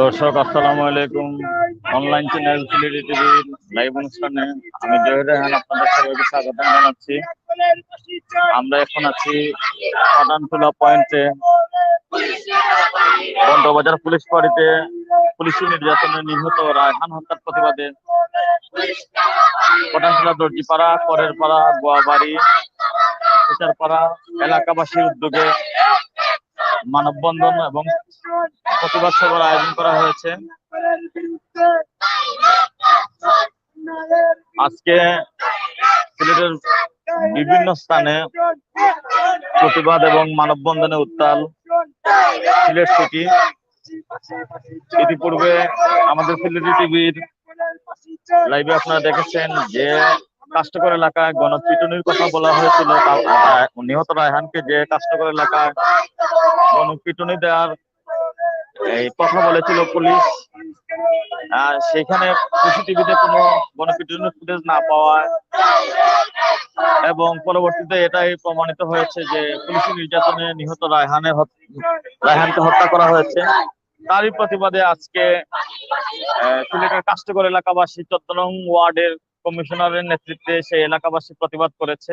দর্শক, আসসালামু আলাইকুম। অনলাইন চ্যানেল টিভির লাইভ অনুষ্ঠানে আমি জহির রেহান আপনাদের সবাইকে স্বাগত জানাচ্ছি। আমরা এখন আছি পাঠানটুলা পয়েন্টে। বন্ধবাজার পুলিশ ফাঁড়িতে পুলিশি নির্যাতনে নিহত রায়হান হত্যার প্রতিবাদে। পাঠানটুলা দর্জিপাড়া করের পাড়া গোয়াবাড়ি পাড়া এলাকাবাসীর উদ্যোগে মানববন্ধন এবং প্রতিবাদ সভার আয়োজন করা হয়েছে। আজকে সিলেটের বিভিন্ন স্থানে প্রতিবাদ এবং মানববন্ধনে উত্তাল সিলেট সিটি। ইতিপূর্বে আমাদের সিলেটি টিভির লাইভে আপনারা দেখেছেন যে কাষ্টকর এলাকায় গণপিটুনির কথা বলা হয়েছিল। নিহত রায়হানকে যে কাষ্টকর এলাকায় গণপিটুনি দেওয়ার এই কথা বলেছিল পুলিশ। আর সেখানে সিসিটিভিতে কোনো গণপিটুনির ফুটেজ না পাওয়ায় এবং পরবর্তীতে এটাই প্রমাণিত হয়েছে যে পুলিশি নির্যাতনে নিহত রায়হানের রায়হানকে হত্যা করা হয়েছে। তারই প্রতিবাদে আজকে সিলেটের কাষ্টকর এলাকাবাসী নং ওয়ার্ডের কমিশনারের নেতৃত্বে সেই এলাকাবাসী প্রতিবাদ করেছে।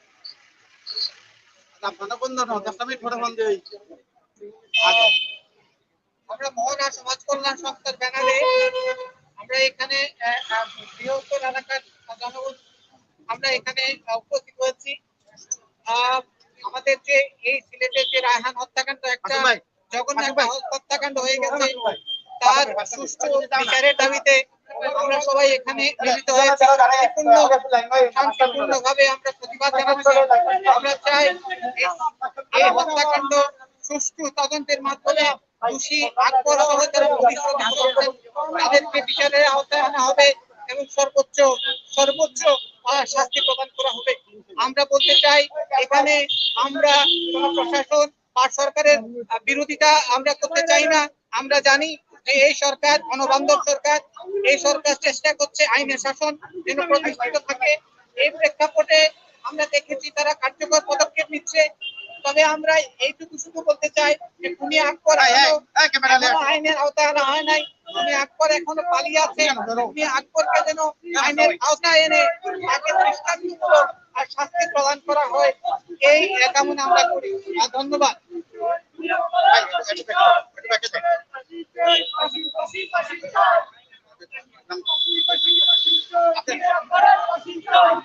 আমরা মহনা সমাজ কল্যাণ সংস্থার ব্যানারে আমরা এখানে আহ, আহ, বৃহত্তর এলাকার জনগণ আমরা এখানে উপস্থিত হয়েছি। আমাদের যে এই সিলেটের যে রায়হান হত্যাকাণ্ড একটা জঘন্য একটা হত্যাকাণ্ড হয়ে গেছে। তার সুষ্ঠু বিচারের দাবিতে আমরা সবাই এখানে মিলিত হয়েছি শান্তিপূর্ণ শান্তিপূর্ণ ভাবে আমরা প্রতিবাদ জানাচ্ছি আমরা চাই এই- হত্যাকাণ্ড সুষ্ঠু তদন্তের মাধ্যমে দোষী আকবর সহ যারা তাদেরকে বিচারের আওতায় আনা হবে এবং সর্বোচ্চ সর্বোচ্চ শাস্তি প্রদান করা হবে। আমরা বলতে চাই এখানে আমরা প্রশাসন বা সরকারের বিরোধিতা আমরা করতে চাই না। আমরা জানি যে এই সরকার গণবান্ধব সরকার এই সরকার চেষ্টা করছে আইনের শাসন যেন প্রতিষ্ঠিত থাকে। এই প্রেক্ষাপটে আমরা দেখেছি তারা কার্যকর পদক্ষেপ নিচ্ছে। তবে আমরা এইটুকু শুধু বলতে চাই যে খুনি আকবর আইনের আওতায় আনা হয় নাই। খুনি আকবর এখনও পালিয়ে আছে। খুনি আকবরকে যেন আইনের আওতায় এনে তাকে দৃষ্টান্তমূলক আর শাস্তি প্রদান করা হয় এই কামনা আমরা করি।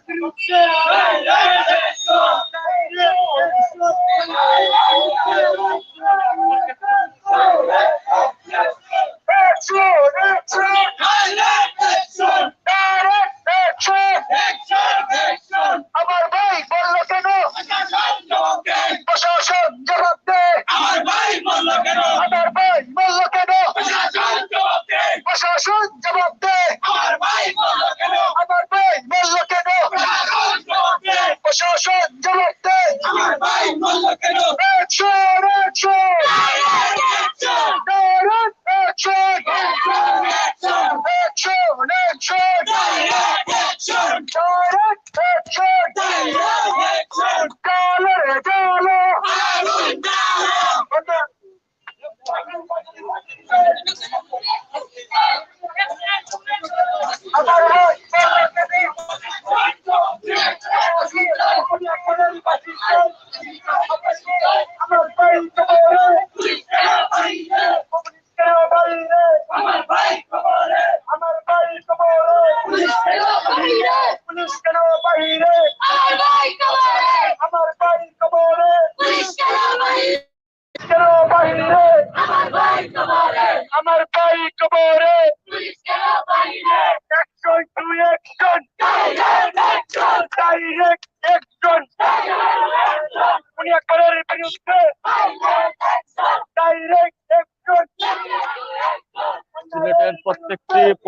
constructor.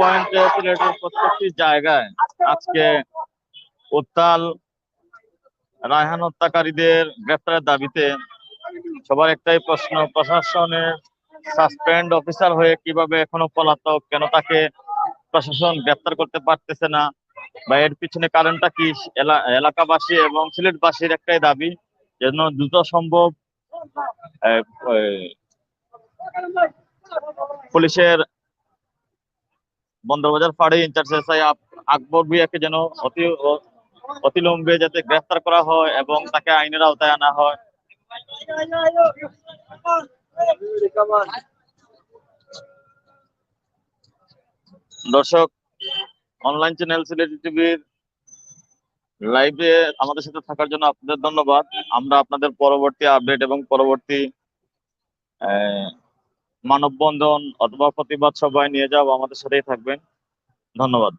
পয়েন্টে সিলেটের প্রত্যেকটি জায়গায়। আজকে উত্তাল, রায়হান হত্যাকারীদের গ্রেফতারের দাবিতে সবার একটাই প্রশ্ন, প্রশাসনের সাসপেন্ড অফিসার হয়ে কীভাবে এখনও পলাতক, কেন তাকে প্রশাসন গ্রেফতার করতে পারতেছে না? বা এর পিছনে কারণটা কি? এলা- এলাকাবাসী এবং সিলেটবাসীর একটাই দাবি, যেন দ্রুত সম্ভব পুলিশের বন্দরবাজার, ফাঁড়ি ইনচার্জ এসআই আকবর ভুইয়াকে যেন অতি অতিলম্বে যাতে গ্রেফতার করা হয় এবং তাকে আইনের আওতায় আনা হয়। দর্শক অনলাইন চ্যানেল সিলেটি টিভির লাইভে আমাদের সাথে থাকার জন্য আপনাদের ধন্যবাদ। আমরা আপনাদের পরবর্তী আপডেট এবং পরবর্তী মানববন্ধন অথবা প্রতিবাদ সভায় নিয়ে যাও আমাদের সাথেই থাকবেন। ধন্যবাদ।